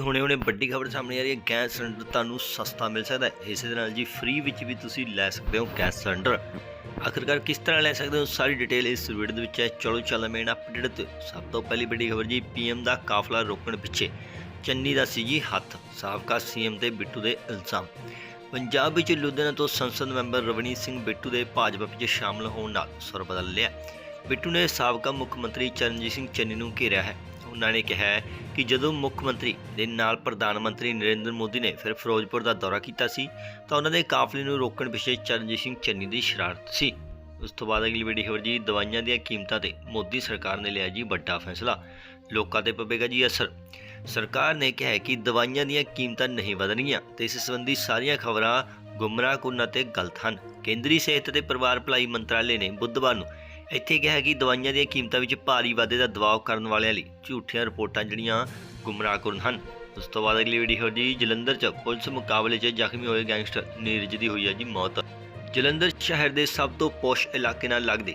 ਹੁਣੇ ਹੁਣੇ ਵੱਡੀ ਖਬਰ ਸਾਹਮਣੇ ਆ ਰਹੀ ਹੈ, ਗੈਸ ਸਿਲੰਡਰ ਤੁਹਾਨੂੰ ਸਸਤਾ ਮਿਲ ਸਕਦਾ ਹੈ। ਇਸੇ ਦੇ ਨਾਲ ਜੀ ਫ੍ਰੀ ਵਿੱਚ ਵੀ ਤੁਸੀਂ ਲੈ ਸਕਦੇ ਹੋ ਗੈਸ ਸਿਲੰਡਰ। ਆਖਿਰਕਾਰ ਕਿਸ ਤਰ੍ਹਾਂ ਲੈ ਸਕਦੇ ਹੋ? ਸਾਰੀ ਡਿਟੇਲ ਇਸ ਵੀਡੀਓ ਦੇ ਵਿੱਚ ਹੈ। ਚਲੋ ਚੱਲ ਮੇਨ ਅਪਡੇਟ ਤੇ ਸਭ ਤੋਂ ਪਹਿਲੀ ਵੱਡੀ ਖਬਰ ਜੀ ਪੀਐਮ ਦਾ ਕਾਫਲਾ ਰੋਕਣ ਪਿੱਛੇ। ਚੰਨੀ ਦਾ ਸੀ ਜੀ ਹੱਥ, ਸਾਬਕਾ ਸੀਐਮ ਤੇ ਬਿੱਟੂ ਦੇ ਇਲਜ਼ਾਮ। ਪੰਜਾਬ ਵਿੱਚ ਲੁਧਿਆਣਾ ਤੋਂ ਸੰਸਦ ਮੈਂਬਰ ਰਵਨੀਤ ਸਿੰਘ ਬਿੱਟੂ ਦੇ ਭਾਜਪਾ ਵਿੱਚ ਸ਼ਾਮਲ ਹੋਣ ਨਾਲ ਸੁਰ ਬਦਲ ਲਿਆ। ਬਿੱਟੂ ਨੇ ਸਾਬਕਾ ਮੁੱਖ ਮੰਤਰੀ ਚਰਨਜੀਤ ਸਿੰਘ ਚੰਨੀ ਨੂੰ ਘੇਰਿਆ ਹੈ। ਉਹਨਾਂ ਨੇ ਕਿਹਾ ਕਿ ਜਦੋਂ ਮੁੱਖ ਮੰਤਰੀ ਦੇ ਨਾਲ ਪ੍ਰਧਾਨ ਮੰਤਰੀ ਨਰਿੰਦਰ ਮੋਦੀ ਨੇ ਫਿਰ ਫਿਰੋਜ਼ਪੁਰ ਦਾ ਦੌਰਾ ਕੀਤਾ ਸੀ, ਤਾਂ ਉਹਨਾਂ ਦੇ ਕਾਫਲੇ ਨੂੰ ਰੋਕਣ ਪਿੱਛੇ ਚਰਨਜੀਤ ਸਿੰਘ ਚੰਨੀ ਦੀ ਸ਼ਰਾਰਤ ਸੀ। ਉਸ ਤੋਂ ਬਾਅਦ ਅਗਲੀ ਵੀਡੀਓ ਖਬਰ ਜੀ, ਦਵਾਈਆਂ ਦੀਆਂ ਕੀਮਤਾਂ ਤੇ ਮੋਦੀ ਸਰਕਾਰ ਨੇ ਲਿਆ ਜੀ ਵੱਡਾ ਫੈਸਲਾ। ਲੋਕਾਂ ਤੇ ਪਵੇਗਾ ਜੀ ਅਸਰ। ਸਰਕਾਰ ਨੇ ਕਿਹਾ ਹੈ ਕਿ ਦਵਾਈਆਂ ਦੀਆਂ ਕੀਮਤਾਂ ਨਹੀਂ ਵਧਣਗੀਆਂ ਤੇ ਇਸ ਸੰਬੰਧੀ ਸਾਰੀਆਂ ਖਬਰਾਂ ਗੁੰਮਰਾਹਕੁੰਨ ਅਤੇ ਗਲਤ ਹਨ। ਕੇਂਦਰੀ ਸਿਹਤ ਅਤੇ ਪਰਿਵਾਰ ਭਲਾਈ ਮੰਤਰਾਲੇ ਨੇ ਬੁੱਧਵਾਰ ਨੂੰ ਇੱਥੇ ਕਿਹਾ ਕਿ ਦਵਾਈਆਂ ਦੀਆਂ ਕੀਮਤਾਂ ਵਿੱਚ ਭਾਰੀ ਵਾਧੇ ਦਾ ਦਬਾਅ ਕਰਨ ਵਾਲਿਆਂ ਲਈ ਝੂਠੀਆਂ ਰਿਪੋਰਟਾਂ ਜਿਹੜੀਆਂ ਗੁੰਮਰਾਹਕੁੰਨ ਹਨ। ਉਸ ਤੋਂ ਬਾਅਦ ਅਗਲੀ ਵੀਡੀਓ ਜੀ, ਜਲੰਧਰ 'ਚ ਪੁਲਿਸ ਮੁਕਾਬਲੇ 'ਚ ਜ਼ਖਮੀ ਹੋਏ ਗੈਂਗਸਟਰ ਨੀਰਜ ਦੀ ਹੋਈ ਹੈ ਜੀ ਮੌਤ। ਜਲੰਧਰ ਸ਼ਹਿਰ ਦੇ ਸਭ ਤੋਂ ਪੋਸ਼ ਇਲਾਕੇ ਨਾਲ ਲੱਗਦੇ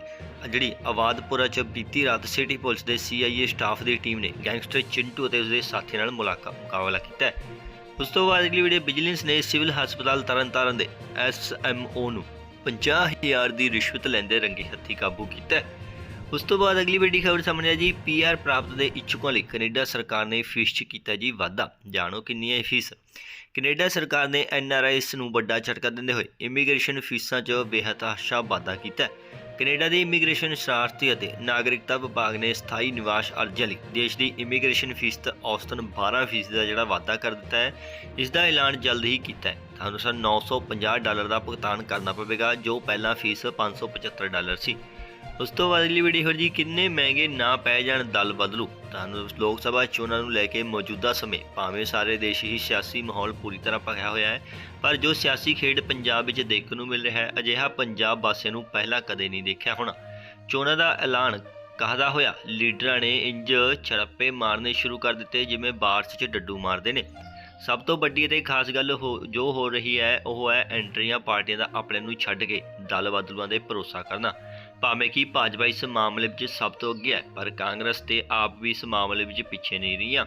ਜਿਹੜੀ ਆਵਾਦਪੁਰਾ 'ਚ ਬੀਤੀ ਰਾਤ ਸਿਟੀ ਪੁਲਿਸ ਦੇ ਸੀਆਈਏ ਸਟਾਫ ਦੀ ਟੀਮ ਨੇ ਗੈਂਗਸਟਰ ਚਿੰਟੂ ਅਤੇ ਉਸਦੇ ਸਾਥੀਆਂ ਨਾਲ ਮੁਲਾਕਾਤ ਮੁਕਾਬਲਾ ਕੀਤਾ ਹੈ। ਉਸ ਤੋਂ ਬਾਅਦ ਅਗਲੀ ਵੀਡੀਓ ਵਿਜੀਲੈਂਸ ਨੇ ਸਿਵਲ ਹਸਪਤਾਲ ਤਰਨਤਾਰਨ ਦੇ ਐਸਐਮਓ ਨੂੰ 50000 ਦੀ ਰਿਸ਼ਵਤ ਲੈਂਦੇ ਰੰਗੇ ਹੱਥੀ ਕਾਬੂ ਕੀਤਾ ਉਸ ਤੋਂ ਬਾਅਦ ਅਗਲੀ ਵੱਡੀ ਖਬਰ ਸਾਹਮਣੇ ਆ ਜੀ। ਪੀਆਰ ਪ੍ਰਾਪਤ ਦੇ ਇੱਛੁਕਾਂ ਲਈ ਕੈਨੇਡਾ ਸਰਕਾਰ ਨੇ ਫੀਸ 'ਚ ਕੀਤਾ ਜੀ ਵਾਧਾ। ਜਾਣੋ ਕਿੰਨੀ ਹੈ ਫੀਸ। ਕੈਨੇਡਾ ਸਰਕਾਰ ਨੇ ਐਨਆਰਆਈਸ ਨੂੰ ਵੱਡਾ ਝਟਕਾ ਦਿੰਦੇ ਹੋਏ ਇਮੀਗ੍ਰੇਸ਼ਨ ਫੀਸਾਂ 'ਚ ਬੇਹਤਾਸ਼ਾ ਵਾਧਾ ਕੀਤਾ ਕੈਨੇਡਾ ਦੇ ਇਮੀਗ੍ਰੇਸ਼ਨ ਸ਼ਰਾਰਤੀ ਅਤੇ ਨਾਗਰਿਕਤਾ ਵਿਭਾਗ ਨੇ ਸਥਾਈ ਨਿਵਾਸ ਅਰਜ਼ੀਆਂ ਲਈ ਦੇਸ਼ ਦੀ ਇਮੀਗ੍ਰੇਸ਼ਨ ਫੀਸ ਤੇ ਔਸਤਨ 12% ਦਾ ਜਿਹੜਾ ਵਾਧਾ ਕਰ ਦਿੱਤਾ ਹੈ, ਇਸ ਦਾ ਐਲਾਨ ਜਲਦ ਹੀ ਕੀਤਾ ਹੈ। ਤੁਹਾਨੂੰ ਸਰ 950 ਡਾਲਰ ਦਾ ਭੁਗਤਾਨ ਕਰਨਾ ਪਵੇਗਾ, ਜੋ ਪਹਿਲਾਂ ਫੀਸ 575 ਡਾਲਰ ਸੀ। ਉਸ ਤੋਂ ਬਾਅਦ ਅਗਲੀ ਵੀਡੀਓ ਜੀ ਕਿੰਨੇ ਮਹਿੰਗੇ ਨਾ ਪੈ ਜਾਣ ਦਲ ਬਦਲੂ। ਤੁਹਾਨੂੰ ਲੋਕ ਸਭਾ ਚੋਣਾਂ ਨੂੰ ਲੈ ਕੇ ਮੌਜੂਦਾ ਸਮੇਂ, ਭਾਵੇਂ ਸਾਰੇ ਦੇਸ਼ ਹੀ ਸਿਆਸੀ ਮਾਹੌਲ ਪੂਰੀ ਤਰ੍ਹਾਂ ਭਖਿਆ ਹੋਇਆ ਹੈ, ਪਰ ਜੋ ਸਿਆਸੀ ਖੇਡ ਪੰਜਾਬ ਵਿੱਚ ਦੇਖਣ ਨੂੰ ਮਿਲ ਰਿਹਾ ਹੈ, ਅਜਿਹਾ ਪੰਜਾਬ ਵਾਸੀਆਂ ਨੂੰ ਪਹਿਲਾਂ ਕਦੇ ਨਹੀਂ ਦੇਖਿਆ ਹੋਣਾ। ਚੋਣਾਂ ਦਾ ਐਲਾਨ ਕਹਦਾ ਹੋਇਆ? ਲੀਡਰਾਂ ਨੇ ਇੰਜ ਛੜੱਪੇ ਮਾਰਨੇ ਸ਼ੁਰੂ ਕਰ ਦਿੱਤੇ, ਜਿਵੇਂ ਬਾਰਸ 'ਚ ਡੱਡੂ ਮਾਰਦੇ ਨੇ। ਸਭ ਤੋਂ ਵੱਡੀ ਅਤੇ ਖਾਸ ਗੱਲ ਹੋ, ਜੋ ਹੋ ਰਹੀ ਹੈ, ਉਹ ਹੈ ਐਂਟਰੀਆਂ ਪਾਰਟੀਆਂ ਦਾ ਆਪਣੇ ਨੂੰ ਛੱਡ ਕੇ ਦਲ ਬਦਲੂਆਂ ਦੇ ਭਰੋਸਾ ਕਰਨਾ। ਭਾਵੇਂ ਕਿ ਭਾਜਪਾ ਇਸ ਮਾਮਲੇ ਵਿੱਚ ਸਭ ਤੋਂ ਅੱਗੇ ਹੈ, ਪਰ ਕਾਂਗਰਸ ਤੇ ਆਪ ਵੀ ਇਸ ਮਾਮਲੇ ਵਿੱਚ ਪਿੱਛੇ ਨਹੀਂ ਰਹੀਆਂ।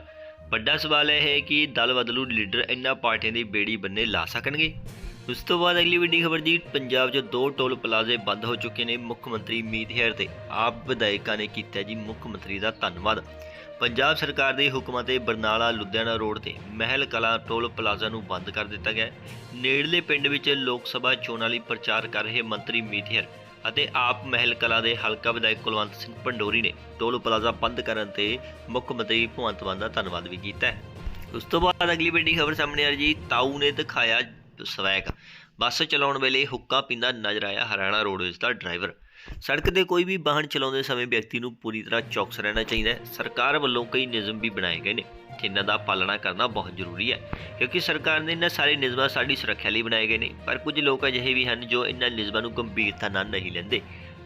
ਵੱਡਾ ਸਵਾਲ ਇਹ ਹੈ ਕਿ ਦਲ ਬਦਲੂ ਲੀਡਰ ਇਹਨਾਂ ਪਾਰਟੀਆਂ ਦੀ ਬੇੜੀ ਬੰਨੇ ਲਾ ਸਕਣਗੇ? ਉਸ ਤੋਂ ਬਾਅਦ ਅਗਲੀ ਵੱਡੀ ਖਬਰ ਜੀ ਪੰਜਾਬ 'ਚ ਦੋ ਟੋਲ ਪਲਾਜ਼ੇ ਬੰਦ ਹੋ ਚੁੱਕੇ ਨੇ ਮੁੱਖ ਮੰਤਰੀ ਮੀਤ ਹੇਰ ਤੇ। ਆਪ ਵਿਧਾਇਕਾਂ ਨੇ ਕੀਤਾ ਜੀ ਮੁੱਖ ਮੰਤਰੀ ਦਾ ਧੰਨਵਾਦ। ਪੰਜਾਬ ਸਰਕਾਰ ਦੇ ਹੁਕਮਾਂ ਤੇ ਬਰਨਾਲਾ, ਲੁਧਿਆਣਾ ਰੋਡ ਤੇ ਮਹਿਲ ਕਲਾ ਟੋਲ ਪਲਾਜ਼ਾ ਨੂੰ ਬੰਦ ਕਰ ਦਿੱਤਾ ਗਿਆ ਨੇੜਲੇ ਪਿੰਡ ਵਿੱਚ ਲੋਕ ਸਭਾ ਚੋਣਾਂ ਲਈ ਪ੍ਰਚਾਰ ਕਰ ਰਹੇ ਮੰਤਰੀ ਮੀਤ ਹੇਰ ਅਤੇ ਆਪ ਮਹਿਲ ਕਲਾ ਦੇ ਹਲਕਾ ਵਿਧਾਇਕ ਕੁਲਵੰਤ ਸਿੰਘ ਪੰਡੋਰੀ ਨੇ ਟੋਲ ਪਲਾਜ਼ਾ ਬੰਦ ਕਰਨ ਤੇ ਮੁੱਖ ਮੰਤਰੀ ਭਗਵੰਤ ਮਾਨ ਦਾ ਧੰਨਵਾਦ ਵੀ ਕੀਤਾ ਹੈ। ਉਸ ਤੋਂ ਬਾਅਦ ਅਗਲੀ ਵੱਡੀ ਖਬਰ ਸਾਹਮਣੇ ਆ ਰਹੀ ਜੀ, ਤਾਊ ਨੇ ਦਿਖਾਇਆ ਸਵੈਗ। ਬੱਸ ਚਲਾਉਣ ਵੇਲੇ ਹੁੱਕਾ ਪੀਂਦਾ ਨਜ਼ਰ ਆਇਆ ਹਰਿਆਣਾ ਰੋਡਵੇਜ਼ ਦਾ ਡਰਾਈਵਰ। ਸੜਕ ਤੇ ਕੋਈ ਵੀ ਵਾਹਨ ਚਲਾਉਂਦੇ ਸਮੇਂ ਵਿਅਕਤੀ ਨੂੰ ਪੂਰੀ ਤਰ੍ਹਾਂ ਚੌਕਸ ਰਹਿਣਾ ਚਾਹੀਦਾ ਹੈ। ਸਰਕਾਰ ਵੱਲੋਂ ਕਈ ਨਿਯਮ ਵੀ ਬਣਾਏ ਗਏ ਨੇ, ਜਿਨ੍ਹਾਂ ਦਾ ਪਾਲਣਾ ਕਰਨਾ ਬਹੁਤ ਜ਼ਰੂਰੀ ਹੈ, ਕਿਉਂਕਿ ਸਰਕਾਰ ਨੇ ਇਹਨਾਂ ਸਾਰੇ ਨਿਯਮਾਂ ਸਾਡੀ ਸੁਰੱਖਿਆ ਲਈ ਬਣਾਏ ਗਏ ਨੇ। ਪਰ ਕੁਝ ਲੋਕ ਅਜਿਹੇ ਵੀ ਹਨ ਜੋ ਇਹਨਾਂ ਨਿਯਮਾਂ ਨੂੰ ਗੰਭੀਰਤਾ ਨਾਲ ਨਹੀਂ ਲੈਂਦੇ।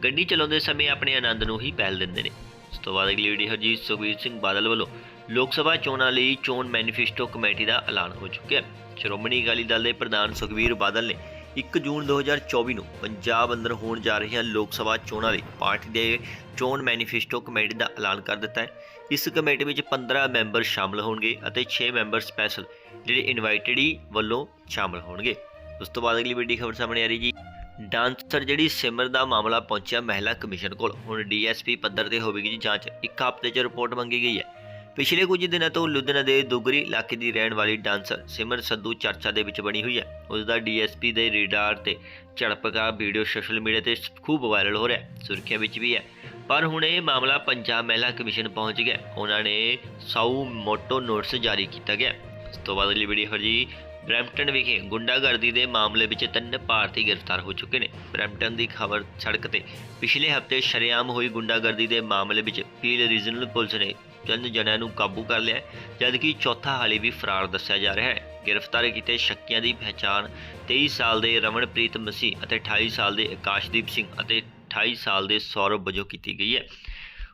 ਗੱਡੀ ਚਲਾਉਂਦੇ ਸਮੇਂ ਆਪਣੇ ਆਨੰਦ ਨੂੰ ਹੀ ਪਹਿਲ ਦਿੰਦੇ ਨੇ। ਇਸ ਤੋਂ ਬਾਅਦ ਅਗਲੀ ਵੀਡੀਓ ਜੀ ਸੁਖਬੀਰ ਸਿੰਘ ਬਾਦਲ ਵੱਲੋਂ ਲੋਕ ਸਭਾ ਚੋਣਾਂ ਲਈ ਚੋਣ ਮੈਨੀਫੈਸਟੋ ਕਮੇਟੀ ਦਾ ਐਲਾਨ ਹੋ ਚੁੱਕਿਆ ਹੈ। ਸ਼੍ਰੋਮਣੀ ਅਕਾਲੀ ਦਲ ਦੇ ਪ੍ਰਧਾਨ ਸੁਖਬੀਰ ਬਾਦਲ ਨੇ 1 ਜੂਨ 2024 ਨੂੰ ਪੰਜਾਬ ਅੰਦਰ ਹੋਣ ਜਾ ਰਹੀਆਂ ਲੋਕ ਸਭਾ ਚੋਣਾਂ ਲਈ ਪਾਰਟੀ ਦੇ ਚੋਣ ਮੈਨੀਫੈਸਟੋ ਕਮੇਟੀ ਦਾ ਐਲਾਨ ਕਰ ਦਿੱਤਾ ਹੈ। ਇਸ ਕਮੇਟੀ ਵਿੱਚ 15 ਮੈਂਬਰ ਸ਼ਾਮਲ ਹੋਣਗੇ ਅਤੇ 6 ਮੈਂਬਰ ਸਪੈਸ਼ਲ ਜਿਹੜੇ ਇਨਵਾਈਟਡ ਹੀ ਵੱਲੋਂ ਸ਼ਾਮਲ ਹੋਣਗੇ। ਉਸ ਤੋਂ ਬਾਅਦ ਅਗਲੀ ਵੱਡੀ ਖਬਰ ਸਾਹਮਣੇ ਆ ਰਹੀ ਜੀ। ਡਾਂਸਰ ਜਿਹੜੀ ਸਿਮਰ ਦਾ ਮਾਮਲਾ ਪਹੁੰਚਿਆ ਮਹਿਲਾ ਕਮਿਸ਼ਨ ਕੋਲ। ਹੁਣ ਡੀਐਸਪੀ ਪੱਧਰ ਤੇ ਹੋਵੇਗੀ ਜੀ ਜਾਂਚ। ਇੱਕ ਹਫ਼ਤੇ 'ਚ ਰਿਪੋਰਟ ਮੰਗੀ ਗਈ ਹੈ। ਪਿਛਲੇ ਕੁਝ ਦਿਨਾਂ ਤੋਂ ਲੁਧਿਆਣਾ ਦੇ ਦੁਗਰੀ ਇਲਾਕੇ ਦੀ ਰਹਿਣ ਵਾਲੀ ਡਾਂਸਰ ਸਿਮਰ ਸੰਧੂ ਚਰਚਾ ਦੇ ਵਿੱਚ ਬਣੀ ਹੋਈ ਹੈ। ਉਸ ਦਾ ਡੀਐਸਪੀ ਦੇ ਰੇਡਾਰ ਤੇ ਝੜਪਕਾ ਵੀਡੀਓ ਸੋਸ਼ਲ ਮੀਡੀਆ ਤੇ ਖੂਬ ਵਾਇਰਲ ਹੋ ਰਿਹਾ ਹੈ। ਵਿੱਚ ਵੀ ਹੈ। ਪਰ ਹੁਣ ਇਹ ਮਾਮਲਾ ਪੰਜਾਬ ਮਹਿਲਾ ਕਮਿਸ਼ਨ ਪਹੁੰਚ ਗਿਆ ਉਹਨਾਂ ਨੇ ਸਾਊ ਮੋਟੋ ਨੋਟਿਸ ਜਾਰੀ ਕੀਤਾ ਗਿਆ ਇਸ ਤੋਂ ਬਾਅਦ ਅਗਲੀ ਵੀਡੀਓ ਜੀ ਬ੍ਰੈਂਪਟਨ ਵਿਖੇ ਗੁੰਡਾਗਰਦੀ ਦੇ ਮਾਮਲੇ ਵਿੱਚ ਤਿੰਨ ਭਾਰਤੀ ਗ੍ਰਿਫਤਾਰ ਹੋ ਚੁੱਕੇ ਨੇ। ਬ੍ਰੈਂਪਟਨ ਦੀ ਖਬਰ ਸੜਕ ਤੇ ਪਿਛਲੇ ਹਫ਼ਤੇ ਸ਼ਰੇਆਮ ਹੋਈ ਗੁੰਡਾਗਰਦੀ ਦੇ ਮਾਮਲੇ ਵਿੱਚ ਫੀਲ ਰੀਜਨਲ ਪੁਲਿਸ ਨੇ ਚੰਦ ਜਣਿਆਂ ਨੂੰ ਕਾਬੂ ਕਰ ਲਿਆ ਜਦਕਿ ਚੌਥਾ ਹਾਲੇ ਵੀ ਫਰਾਰ ਦੱਸਿਆ ਜਾ ਰਿਹਾ ਹੈ। ਗ੍ਰਿਫਤਾਰ ਕੀਤੇ ਸ਼ੱਕੀਆਂ ਦੀ ਪਛਾਣ 23 ਸਾਲ ਦੇ ਰਮਨਪ੍ਰੀਤ ਮਸੀਹ ਅਤੇ 28 ਸਾਲ ਦੇ ਆਕਾਸ਼ਦੀਪ ਸਿੰਘ ਅਤੇ 28 ਸਾਲ ਦੇ ਸੌਰਵ ਵਜੋਂ ਕੀਤੀ ਗਈ ਹੈ।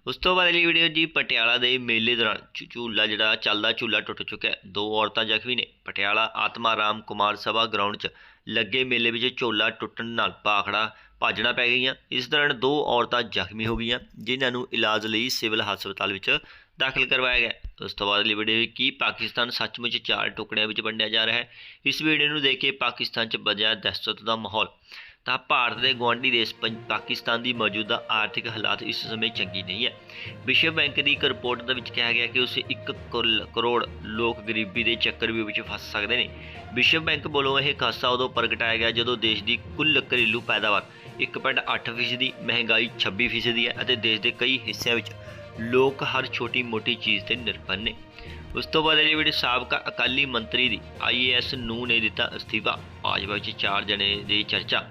ਉਸ ਤੋਂ ਬਾਅਦ ਅਗਲੀ ਵੀਡੀਓ ਜੀ ਪਟਿਆਲਾ ਦੇ ਮੇਲੇ ਦੌਰਾਨ ਝੂਲਾ ਜਿਹੜਾ ਚੱਲਦਾ ਝੂਲਾ ਟੁੱਟ ਚੁੱਕਾ ਹੈ। ਦੋ ਔਰਤਾਂ ਜ਼ਖਮੀ ਨੇ। ਪਟਿਆਲਾ ਆਤਮਾ ਰਾਮ ਕੁਮਾਰ ਸਭਾ ਗਰਾਊਂਡ 'ਚ ਲੱਗੇ ਮੇਲੇ ਵਿੱਚ ਝੋਲਾ ਟੁੱਟਣ ਨਾਲ ਪਾਖੜਾ ਭਾਜਣਾ ਪੈ ਗਈਆਂ। ਇਸ ਦੌਰਾਨ ਦੋ ਔਰਤਾਂ ਜ਼ਖਮੀ ਹੋ ਗਈਆਂ, ਜਿਨ੍ਹਾਂ ਨੂੰ ਇਲਾਜ ਲਈ ਸਿਵਲ ਹਸਪਤਾਲ ਵਿੱਚ ਦਾਖਲ ਕਰਵਾਇਆ ਗਿਆ। ਉਸ ਤੋਂ ਬਾਅਦ ਅਗਲੀ ਵੀਡੀਓ ਵਿੱਚ ਕੀ ਪਾਕਿਸਤਾਨ ਸੱਚਮੁੱਚ ਚਾਰ ਟੁਕੜਿਆਂ ਵਿੱਚ ਵੰਡਿਆ ਜਾ ਰਿਹਾ ਹੈ। ਇਸ ਵੀਡੀਓ ਨੂੰ ਦੇਖ ਕੇ ਪਾਕਿਸਤਾਨ 'ਚ ਵਜਿਆ ਦਹਿਸ਼ਤ ਦਾ ਮਾਹੌਲ। ਤਾਂ ਭਾਰਤ ਦੇ ਗੁਆਂਢੀ ਦੇਸ਼ ਪੰ- ਪਾਕਿਸਤਾਨ ਦੀ ਮੌਜੂਦਾ ਆਰਥਿਕ ਹਾਲਾਤ ਇਸ ਸਮੇਂ ਚੰਗੀ ਨਹੀਂ ਹੈ। ਵਿਸ਼ਵ ਬੈਂਕ ਦੀ ਇੱਕ ਰਿਪੋਰਟ ਦੇ ਵਿੱਚ ਕਿਹਾ ਗਿਆ ਕਿ ਉਸੇ 1 ਕਰੋੜ ਲੋਕ ਗਰੀਬੀ ਦੇ ਚੱਕਰ ਵਿੱਚ ਫਸ ਸਕਦੇ ਨੇ। ਵਿਸ਼ਵ ਬੈਂਕ ਵੱਲੋਂ ਇਹ ਖਾਸਾ ਉਦੋਂ ਪ੍ਰਗਟਾਇਆ ਗਿਆ ਜਦੋਂ ਦੇਸ਼ ਦੀ ਕੁੱਲ ਘਰੇਲੂ ਪੈਦਾਵਾਰ 1.8% ਦੀ ਮਹਿੰਗਾਈ 26% ਦੀ ਹੈ ਅਤੇ ਦੇਸ਼ ਦੇ ਕਈ ਹਿੱਸਿਆਂ ਵਿੱਚ ਲੋਕ ਹਰ ਛੋਟੀ-ਮੋਟੀ ਚੀਜ਼ ਤੇ ਨਿਰਭਰ ਨੇ। ਉਸ ਤੋਂ ਬਾਅਦ ਇਹ ਵੀਡੀਓ ਸਾਬਕਾ ਅਕਾਲੀ ਮੰਤਰੀ ਦੀ ਆਈਏਐਸ ਨੂੰ ਨੇ ਦਿੱਤਾ ਅਸਤੀਫਾ ਭਾਜਪਾ ਵਿੱਚ ਚਾਰ ਜਣੇ ਦੀ ਚਰਚਾ।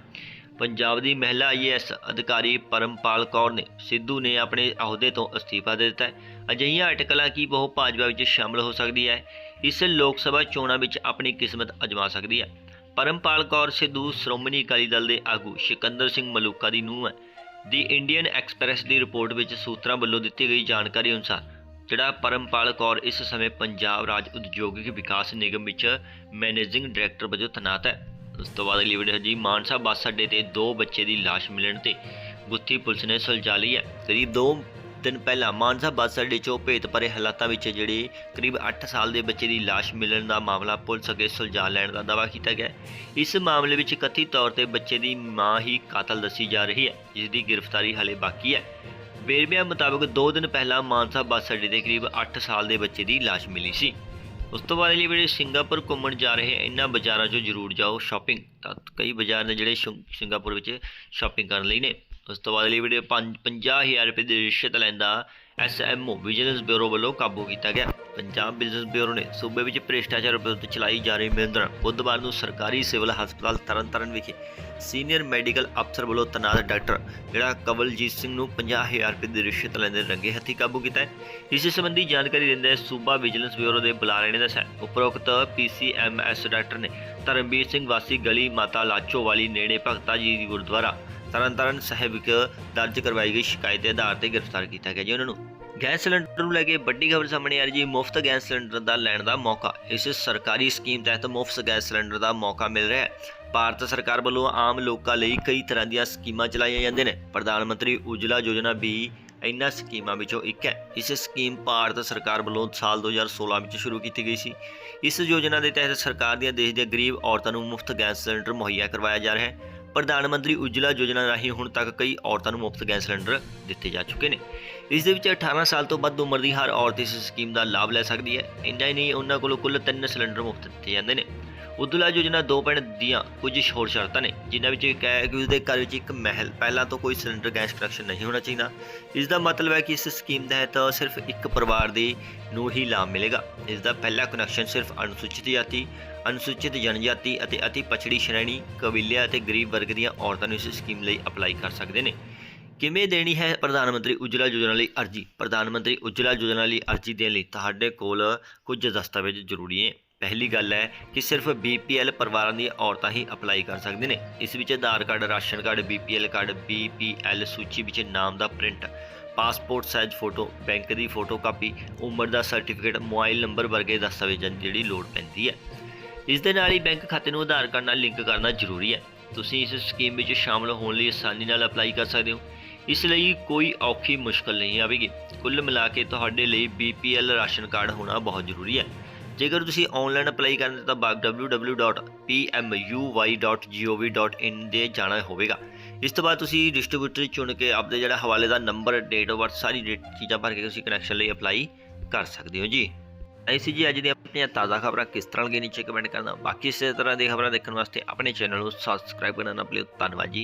ਪੰਜਾਬ ਦੀ ਮਹਿਲਾ ਆਈਏਐਸ ਅਧਿਕਾਰੀ ਪਰਮਪਾਲ ਕੌਰ ਨੇ ਸਿੱਧੂ ਨੇ ਆਪਣੇ ਅਹੁਦੇ ਤੋਂ ਅਸਤੀਫਾ ਦੇ ਦਿੱਤਾ ਹੈ। ਅਜਿਹੀਆਂ ਅਟਕਲਾਂ ਕੀ ਉਹ ਭਾਜਪਾ ਵਿੱਚ ਸ਼ਾਮਲ ਹੋ ਸਕਦੀ ਹੈ? ਇਸ ਲੋਕ ਸਭਾ ਚੋਣਾਂ ਵਿੱਚ ਆਪਣੀ ਕਿਸਮਤ ਅਜਮਾ ਸਕਦੀ ਹੈ। ਪਰਮਪਾਲ ਕੌਰ, ਸਿੱਧੂ ਸ਼੍ਰੋਮਣੀ ਅਕਾਲੀ ਦਲ ਦੇ ਆਗੂ ਸਿਕੰਦਰ ਸਿੰਘ ਮਲੂਕਾ ਦੀ ਨੂੰਹ ਹੈ। ਦੀ ਇੰਡੀਅਨ ਐਕਸਪ੍ਰੈਸ ਦੀ ਰਿਪੋਰਟ ਵਿੱਚ ਸੂਤਰਾਂ ਵੱਲੋਂ ਦਿੱਤੀ ਗਈ ਜਾਣਕਾਰੀ ਅਨੁਸਾਰ, ਜਿਹੜਾ ਪਰਮਪਾਲ ਕੌਰ ਇਸ ਸਮੇਂ ਪੰਜਾਬ ਰਾਜ ਉਦਯੋਗਿਕ ਵਿਕਾਸ ਨਿਗਮ ਵਿੱਚ ਮੈਨੇਜਿੰਗ ਡਾਇਰੈਕਟਰ ਵਜੋਂ ਤੈਨਾਤ ਹੈ। ਉਸ ਤੋਂ ਬਾਅਦ ਅਗਲੀ ਵੀਡੀਓ ਜੀ ਮਾਨਸਾ ਬੱਸ ਅੱਡੇ ਤੇ ਦੋ ਬੱਚੇ ਦੀ ਲਾਸ਼ ਮਿਲਣ ਤੇ ਗੁੱਥੀ ਪੁਲਿਸ ਨੇ ਸੁਲਝਾ ਲਈ ਹੈ। ਕਰੀਬ 2 ਦਿਨ ਪਹਿਲਾਂ ਮਾਨਸਾ ਬੱਸ ਅੱਡੇ 'ਚੋਂ ਭੇਤ ਭਰੇ ਹਾਲਾਤਾਂ ਵਿੱਚ ਜਿਹੜੇ ਕਰੀਬ 8 ਸਾਲ ਦੇ ਬੱਚੇ ਦੀ ਲਾਸ਼ ਮਿਲਣ ਦਾ ਮਾਮਲਾ ਪੁਲਿਸ ਅੱਗੇ ਸੁਲਝਾ ਲੈਣ ਦਾ ਦਾਅਵਾ ਕੀਤਾ ਗਿਆ ਇਸ ਮਾਮਲੇ ਵਿੱਚ ਕਥਿਤ ਤੌਰ ਤੇ ਬੱਚੇ ਦੀ ਮਾਂ ਹੀ ਕਾਤਲ ਦੱਸੀ ਜਾ ਰਹੀ ਹੈ, ਜਿਸ ਦੀ ਗ੍ਰਿਫਤਾਰੀ ਹਾਲੇ ਬਾਕੀ ਹੈ। ਵੇਰਵਿਆਂ ਮੁਤਾਬਕ 2 ਦਿਨ ਪਹਿਲਾਂ ਮਾਨਸਾ ਬੱਸ ਅੱਡੇ ਦੇ ਕਰੀਬ 8 ਸਾਲ ਦੇ ਬੱਚੇ ਦੀ ਲਾਸ਼ ਮਿਲੀ ਸੀ। ਉਸ ਤੋਂ ਬਾਅਦ ਅਗਲੀ ਵੀਡੀਓ ਸਿੰਗਾਪੁਰ ਘੁੰਮਣ ਜਾ ਰਹੇ ਇਹਨਾਂ ਬਾਜ਼ਾਰਾਂ 'ਚੋਂ ਜ਼ਰੂਰ ਜਾਓ ਸ਼ਾਪਿੰਗ। ਤਾਂ ਕਈ ਬਾਜ਼ਾਰ ਨੇ ਜਿਹੜੇ ਸ਼ਿੰ- ਸਿੰਗਾਪੁਰ ਵਿੱਚ ਸ਼ਾਪਿੰਗ ਕਰਨ ਲਈ ਨੇ। ਉਸ ਤੋਂ ਬਾਅਦ ਲਈ ਵੀਡੀਓ 50000 ਰੁਪਏ ਦੀ ਰਿਸ਼ਵਤ ਲੈਂਦਾ ਐਸਐਮਓ ਵਿਜੀਲੈਂਸ ਬਿਊਰੋ ਵੱਲੋਂ ਕਾਬੂ ਕੀਤਾ ਗਿਆ। ਪੰਜਾਬ ਬਿਜ਼ਨਸ ਬਿਊਰੋ ਨੇ ਸੂਬੇ ਵਿੱਚ ਭ੍ਰਿਸ਼ਟਾਚਾਰ ਵਿਰੁੱਧ ਚਲਾਈ ਜਾ ਰਹੀ ਮੁਹਿੰਮ ਬੁੱਧਵਾਰ ਨੂੰ ਸਰਕਾਰੀ ਸਿਵਲ ਹਸਪਤਾਲ ਤਰਨਤਾਰਨ ਵਿਖੇ ਸੀਨੀਅਰ ਮੈਡੀਕਲ ਅਫਸਰ ਵੱਲੋਂ ਤੈਨਾਤ ਡਾਕਟਰ ਜਿਹੜਾ ਕਵਲਜੀਤ ਸਿੰਘ ਨੂੰ 50000 ਰੁਪਏ ਦੀ ਰਿਸ਼ਵਤ ਲੈਂਦੇ ਰੰਗੇ ਹੱਥੀਂ ਕਾਬੂ ਕੀਤਾ ਹੈ। ਇਸ ਸੰਬੰਧੀ ਜਾਣਕਾਰੀ ਦਿੰਦੇ ਹੋਏ ਸੂਬਾ ਵਿਜੀਲੈਂਸ ਬਿਊਰੋ ਦੇ ਬੁਲਾਰੇ ਨੇ ਦੱਸਿਆ ਉਪਰੋਕਤ ਪੀਸੀਐਮਐਸ ਡਾਕਟਰ ਨੇ ਧਰਮਵੀਰ ਸਿੰਘ ਵਾਸੀ ਗਲੀ ਮਾਤਾ ਲਾਚੋ ਵਾਲੀ ਨੇੜੇ ਭਗਤਾ ਜੀ ਗੁਰਦੁਆਰਾ ਤਰਨਤਾਰਨ ਸਾਹਿਬ ਵਿੱਚ ਦਰਜ ਕਰਵਾਈ ਗਈ ਸ਼ਿਕਾਇਤ ਦੇ ਆਧਾਰ ਤੇ ਗ੍ਰਿਫਤਾਰ ਕੀਤਾ ਗਿਆ ਜੀ ਉਹਨਾਂ ਨੂੰ। ਗੈਸ ਸਿਲੰਡਰ ਨੂੰ ਲੈ ਕੇ ਵੱਡੀ ਖਬਰ ਸਾਹਮਣੇ ਆ ਰਹੀ ਜੀ, ਮੁਫਤ ਗੈਸ ਸਿਲੰਡਰ ਦਾ ਲੈਣ ਦਾ ਮੌਕਾ। ਇਸ ਸਰਕਾਰੀ ਸਕੀਮ ਤਹਿਤ ਮੁਫਤ ਗੈਸ ਸਿਲੰਡਰ ਦਾ ਮੌਕਾ ਮਿਲ ਰਿਹਾ ਹੈ। ਭਾਰਤ ਸਰਕਾਰ ਵੱਲੋਂ ਆਮ ਲੋਕਾਂ ਲਈ ਕਈ ਤਰ੍ਹਾਂ ਦੀਆਂ ਸਕੀਮਾਂ ਚਲਾਈਆਂ ਜਾਂਦੀਆਂ ਨੇ। ਪ੍ਰਧਾਨ ਮੰਤਰੀ ਉਜਲਾ ਯੋਜਨਾ ਵੀ ਇਹਨਾਂ ਸਕੀਮਾਂ ਵਿੱਚੋਂ ਇੱਕ ਹੈ। ਇਸ ਸਕੀਮ ਭਾਰਤ ਸਰਕਾਰ ਵੱਲੋਂ ਸਾਲ 2016 ਵਿੱਚ ਸ਼ੁਰੂ ਕੀਤੀ ਗਈ ਸੀ। ਇਸ ਯੋਜਨਾ ਦੇ ਤਹਿਤ ਸਰਕਾਰ ਦੀਆਂ ਦੇਸ਼ ਦੀਆਂ ਗਰੀਬ ਔਰਤਾਂ ਨੂੰ ਮੁਫਤ ਗੈਸ ਸਿਲੰਡਰ ਮੁਹੱਈਆ ਕਰਵਾਇਆ ਜਾ ਰਿਹਾ ਹੈ। ਪ੍ਰਧਾਨ ਮੰਤਰੀ ਉਜਲਾ ਯੋਜਨਾ ਰਾਹੀਂ ਹੁਣ ਤੱਕ ਕਈ ਔਰਤਾਂ ਨੂੰ ਮੁਫਤ ਗੈਸ ਸਿਲੰਡਰ ਦਿੱਤੇ ਜਾ ਚੁੱਕੇ ਨੇ। ਇਸ ਦੇ ਵਿੱਚ 18 ਸਾਲ ਤੋਂ ਵੱਧ ਉਮਰ ਦੀ ਹਰ ਔਰਤ ਇਸ ਸਕੀਮ ਦਾ ਲਾਭ ਲੈ ਸਕਦੀ ਹੈ। ਇੰਨਾ ਹੀ ਨਹੀਂ, ਉਹਨਾਂ ਕੋਲੋਂ ਕੁੱਲ 3 ਸਿਲੰਡਰ ਮੁਫਤ ਦਿੱਤੇ ਜਾਂਦੇ ਨੇ। ਉਜਲਾ ਯੋਜਨਾ ਦੋ ਪਿੰਡ ਦੀਆਂ ਕੁਝ ਹੋਰ ਸ਼ਰਤਾਂ ਨੇ, ਜਿਨ੍ਹਾਂ ਵਿੱਚ ਇੱਕ ਹੈ ਕਿ ਉਸਦੇ ਘਰ ਵਿੱਚ ਇੱਕ ਮਹਿਲ, ਪਹਿਲਾਂ ਤੋਂ ਕੋਈ ਸਿਲੰਡਰ ਗੈਸ ਕਨੈਕਸ਼ਨ ਨਹੀਂ ਹੋਣਾ ਚਾਹੀਦਾ। ਇਸ ਦਾ ਮਤਲਬ ਹੈ ਕਿ ਇਸ ਸਕੀਮ ਤਹਿਤ ਸਿਰਫ ਇੱਕ ਪਰਿਵਾਰ ਦੇ ਨੂੰ ਹੀ ਲਾਭ ਮਿਲੇਗਾ। ਇਸ ਦਾ ਪਹਿਲਾ ਕਨੈਕਸ਼ਨ ਸਿਰਫ ਅਨੁਸੂਚਿਤ ਜਾਤੀ, ਅਨੁਸੂਚਿਤ ਜਨਜਾਤੀ ਅਤੇ ਅਤੀ ਪਛੜੀ ਸ਼੍ਰੇਣੀ, ਕਬੀਲਿਆਂ ਅਤੇ ਗਰੀਬ ਵਰਗ ਦੀਆਂ ਔਰਤਾਂ ਨੂੰ ਇਸ ਸਕੀਮ ਲਈ ਅਪਲਾਈ ਕਰ ਸਕਦੇ ਨੇ। ਕਿਵੇਂ ਦੇਣੀ ਹੈ ਪ੍ਰਧਾਨ ਮੰਤਰੀ ਉਜਲਾ ਯੋਜਨਾ ਲਈ ਅਰਜੀ? ਪ੍ਰਧਾਨ ਮੰਤਰੀ ਉਜਲਾ ਯੋਜਨਾ ਲਈ ਅਰਜੀ ਦੇਣ ਲਈ ਤੁਹਾਡੇ ਕੋਲ ਕੁਝ ਦਸਤਾਵੇਜ਼ ਜ਼ਰੂਰੀ ਹੈ ਪਹਿਲੀ ਗੱਲ ਹੈ ਕਿ ਸਿਰਫ BPL ਪਰਿਵਾਰਾਂ ਦੀਆਂ ਔਰਤਾਂ ਹੀ ਅਪਲਾਈ ਕਰ ਸਕਦੇ ਨੇ। ਇਸ ਵਿੱਚ Aadhaar card, ration card BPL card BPL ਸੂਚੀ ਵਿੱਚ ਨਾਮ ਦਾ print, passport size photo, bank ਦੀ ਫੋਟੋ ਕਾਪੀ, ਉਮਰ ਦਾ ਸਰਟੀਫਿਕੇਟ, ਮੋਬਾਈਲ ਨੰਬਰ ਵਰਗੇ ਦਸਤਾਵੇਜ਼ਾਂ ਦੀ ਜਿਹੜੀ ਲੋੜ ਪੈਂਦੀ ਹੈ। ਇਸ ਦੇ ਨਾਲ ਹੀ ਬੈਂਕ ਖਾਤੇ ਨੂੰ ਆਧਾਰ ਕਾਰਡ ਨਾਲ ਲਿੰਕ ਕਰਨਾ ਜ਼ਰੂਰੀ ਹੈ। ਤੁਸੀਂ ਇਸ ਸਕੀਮ ਵਿੱਚ ਸ਼ਾਮਲ ਹੋਣ ਲਈ ਆਸਾਨੀ ਨਾਲ ਅਪਲਾਈ ਕਰ ਸਕਦੇ ਹੋ। ਇਸ ਲਈ ਕੋਈ ਔਖੀ ਮੁਸ਼ਕਲ ਨਹੀਂ ਆਵੇਗੀ। ਕੁੱਲ ਮਿਲਾ ਕੇ ਤੁਹਾਡੇ ਲਈ BPL ਰਾਸ਼ਨ ਕਾਰਡ ਹੋਣਾ ਬਹੁਤ ਜ਼ਰੂਰੀ ਹੈ। ਜੇਕਰ ਤੁਸੀਂ ਆਨਲਾਈਨ ਅਪਲਾਈ ਕਰਨ ਤਾਂ www.pmuy.gov.in ਦੇ ਜਾਣਾ ਹੋਵੇਗਾ। ਇਸ ਤੋਂ ਬਾਅਦ ਤੁਸੀਂ ਡਿਸਟ੍ਰੀਬਿਊਟਰ ਚੁਣ ਕੇ ਆਪਦੇ ਜਿਹੜਾ ਹਵਾਲੇ ਦਾ ਨੰਬਰ ਡੇਟ ਆਫ ਬਰਥ ਸਾਰੀ ਡੇਟ ਚੀਜ਼ਾਂ ਭਰ ਕੇ ਤੁਸੀਂ ਕਨੈਕਸ਼ਨ ਲਈ ਅਪਲਾਈ ਕਰ ਸਕਦੇ ਹੋ ਜੀ। ਐਸੀ ਜੀ ਅੱਜ ਦੀਆਂ ਆਪਣੀਆਂ ਤਾਜ਼ਾ ਖਬਰਾਂ ਕਿਸ ਤਰ੍ਹਾਂ ਲੱਗੀਆਂ ਨੀਚੇ ਕਮੈਂਟ ਕਰਨਾ। ਬਾਕੀ ਇਸੇ ਤਰ੍ਹਾਂ ਦੀ ਖਬਰਾਂ ਦੇਖਣ ਵਾਸਤੇ ਆਪਣੇ ਚੈਨਲ ਨੂੰ ਸਬਸਕ੍ਰਾਈਬ ਕਰਨਾ ਨਾ ਭੁੱਲਿਓ। ਧੰਨਵਾਦ ਜੀ।